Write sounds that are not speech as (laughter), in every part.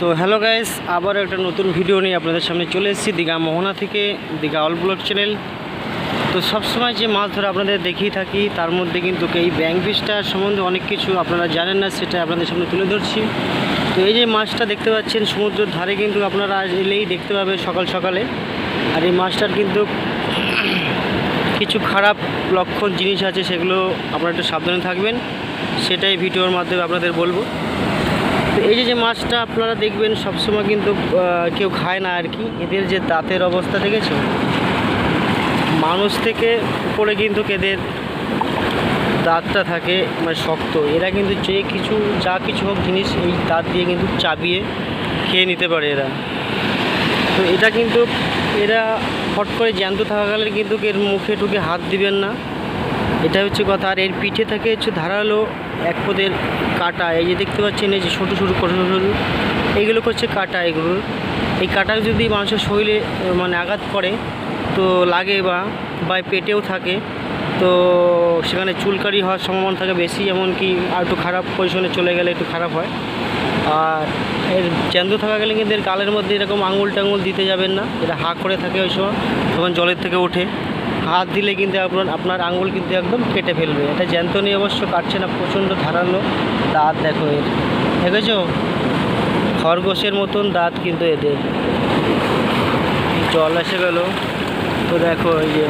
তো hello guys, আবার একটা নতুন ভিডিও নিয়ে আপনাদের সামনে চলে এসেছি, দীঘা মোহনা থেকে, দীঘা অল ব্লগ চ্যানেল তো সবসময় যে মাছ ধরে আপনাদের দেখিয়ে থাকি, তার মধ্যে কিন্তু এই ব্যাং ফিশটার সম্বন্ধে অনেক কিছু আপনারা জানেন না, সেটা আপনাদের সামনে তুলে ধরছি। তো এই যে মাছটা দেখতে পাচ্ছেন, সমুদ্রের ধারে কিন্তু আপনারা এলেই দেখতে পাবেন সকাল সকালে। আর এই মাছটার কিন্তু কিছু খারাপ লক্ষণ জিনিস আছে, সেগুলো আপনারা একটু সাবধানে থাকবেন, সেটাই ভিডিওর মাধ্যমে আপনাদের বলব। তো এই যে যে মাছটা আপনারা দেখবেন, সবসময় কিন্তু কেউ খায় না আর কি এদের যে দাঁতের অবস্থা দেখেছ মানুষ থেকে উপরে কিন্তু এদের দাঁতটা থাকে মানে শক্ত। এরা কিন্তু যে কিছু, যা কিছু হোক জিনিস, এই দাঁত দিয়ে কিন্তু চাবিয়ে খেয়ে নিতে পারে এরা। তো এটা কিন্তু, এরা হট করে জ্যান্ত থাকাকালে কিন্তু এর মুখে টুকে হাত দিবেন না। এটা হচ্ছে কথা। আর এর পিঠে থাকে হচ্ছে ধারালো এক পদের কাটা। এই যে দেখতে পাচ্ছেন, এই যে ছোটো ছোটো ছোটো ছোটো এইগুলো হচ্ছে কাটা এগুলো। এই কাটা যদি মানুষের শরীরে মানে আঘাত করে, তো লাগে বা বা পেটেও থাকে, তো সেখানে চুলকারি হওয়ার সম্ভাবনা থাকে বেশি। এমনকি আর একটু খারাপ পজিশনে চলে গেলে একটু খারাপ হয়। আর এর জ্যান্ত থাকা গেলে কিন্তু এর গালের মধ্যে এরকম আঙুল টাঙুল দিতে যাবেন না। এটা হা করে থাকে ওই সময়, তখন জলের থেকে ওঠে। হাত দিলে কিন্তু আপনার আপনার আঙুল কিন্তু একদম কেটে ফেলবে। এটা জ্যান্ত নিয়ে অবশ্য কাটছে না, প্রচণ্ড ধারালো দাঁত দেখো এর। দেখেছ? খরগোশের মতন দাঁত কিন্তু এদের। জল এসে গেল। তো দেখো এই যে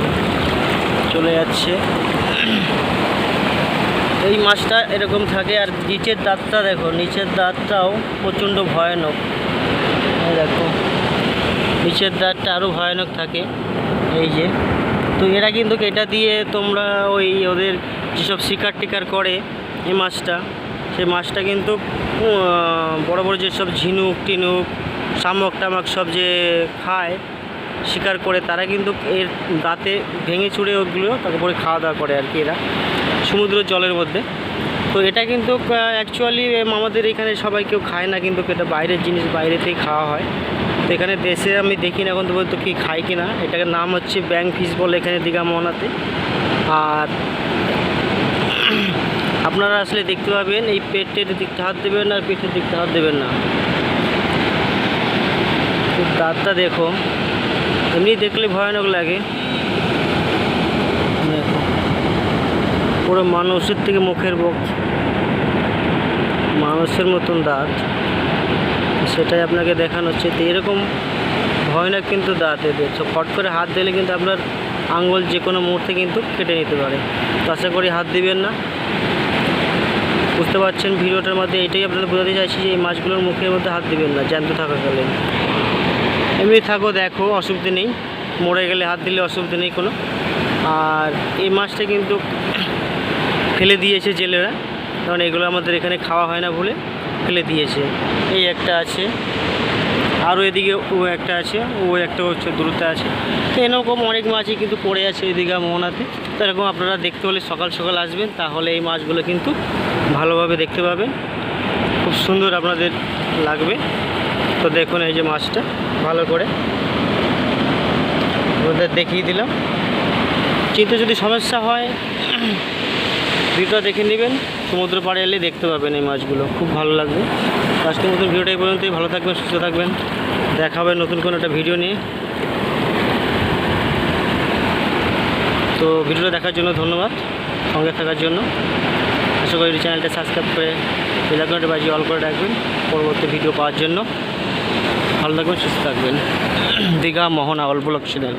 চলে যাচ্ছে। এই মাছটা এরকম থাকে, আর নিচের দাঁতটা দেখো, নিচের দাঁতটাও প্রচণ্ড ভয়ানক। দেখো, নিচের দাঁতটা আরও ভয়ানক থাকে। এই যে তো এরা কিন্তু এটা দিয়ে তোমরা ওই ওদের যেসব শিকার টিকার করে এই মাছটা, সেই মাছটা কিন্তু বড় বড় যেসব ঝিনুক, টিনুক, শামুক, টামক সব যে খায়, শিকার করে, তারা কিন্তু এর দাঁতে ভেঙে চুড়ে ওগুলো তারপরে খাওয়া দাওয়া করে আর কি এরা, সমুদ্র জলের মধ্যে। তো এটা কিন্তু অ্যাকচুয়ালি আমাদের এখানে সবাই কেউ খায় না, কিন্তু এটা বাইরের জিনিস, বাইরেতেই খাওয়া হয়। তো এখানে দেশে আমি দেখি না এখন তো বলতো কি খাই কি না এটাকে নাম হচ্ছে ব্যাং ফিশ বলে এখানে দীঘা মোহনাতে। আর আপনারা আসলে দেখতে পাবেন, এই পেটের দিকটা হাত দেবেন আর পেটের দিকটা হাত দেবেন না। দাঁতটা দেখো। এমনি দেখলে ভয়ানক লাগে। পুরো মানুষের থেকে মুখের বক মানুষের মতন দাঁত। সেটাই আপনাকে দেখানো হচ্ছে তো এরকম ভয়ানক কিন্তু দাঁত এদের। তো ফট করে হাত দিলে কিন্তু আপনার আঙ্গুল যে কোনো মুহূর্তে কিন্তু কেটে নিতে পারে। তো আশা করি হাত দিবেন না। বুঝতে পারছেন ভিডিওটার মধ্যে এটাই আপনাদের বোঝাতে চাইছি যে এই মাছগুলোর মুখের মধ্যে হাত দিবেন না, জ্যান্ত থাকাকালীন। এমনি থাকো, দেখো, অসুবিধে নেই। মরে গেলে হাত দিলে অসুবিধে নেই কোনো। আর এই মাছটা কিন্তু (clears throat) ফেলে দিয়েছে জেলেরা। কারণ এগুলো আমাদের এখানে খাওয়া হয় না বলে। ফেলে দিয়েছে। এই একটা আছে। আরও এদিকে ও একটা আছে, ও একটা হচ্ছে দূরত্বে আছে। তো এরকম অনেক মাছই কিন্তু পড়ে আছে এই দীঘা মোহনাতে তো এরকম আপনারা দেখতে হলে সকাল সকাল আসবেন, তাহলে এই মাছগুলো কিন্তু ভালোভাবে দেখতে পাবেন। খুব সুন্দর আপনাদের লাগবে। তো দেখুন এই যে মাছটা, ভালো করে। ওদের দেখিয়ে দিলাম। কিন্তু যদি সমস্যা হয়, ভিডিওটা দেখে নেবেন। সমুদ্র পাড়ে এলে দেখতে পাবেন এই মাছগুলো। খুব ভালো লাগবে। আজকের মতন ভিডিওটা এই পর্যন্তই। ভালো থাকবেন, সুস্থ থাকবেন। দেখা হবে নতুন কোনো একটা ভিডিও নিয়ে। তো ভিডিওটা দেখার জন্য ধন্যবাদ, সঙ্গে থাকার জন্য। আশা করি চ্যানেলটা সাবস্ক্রাইব করে বেলাকনটা বাজিয়ে অল করে রাখবেন পরবর্তী ভিডিও পাওয়ার জন্য। ভালো থাকবেন, সুস্থ থাকবেন। দীঘা মোহনা অল্প চ্যানেল।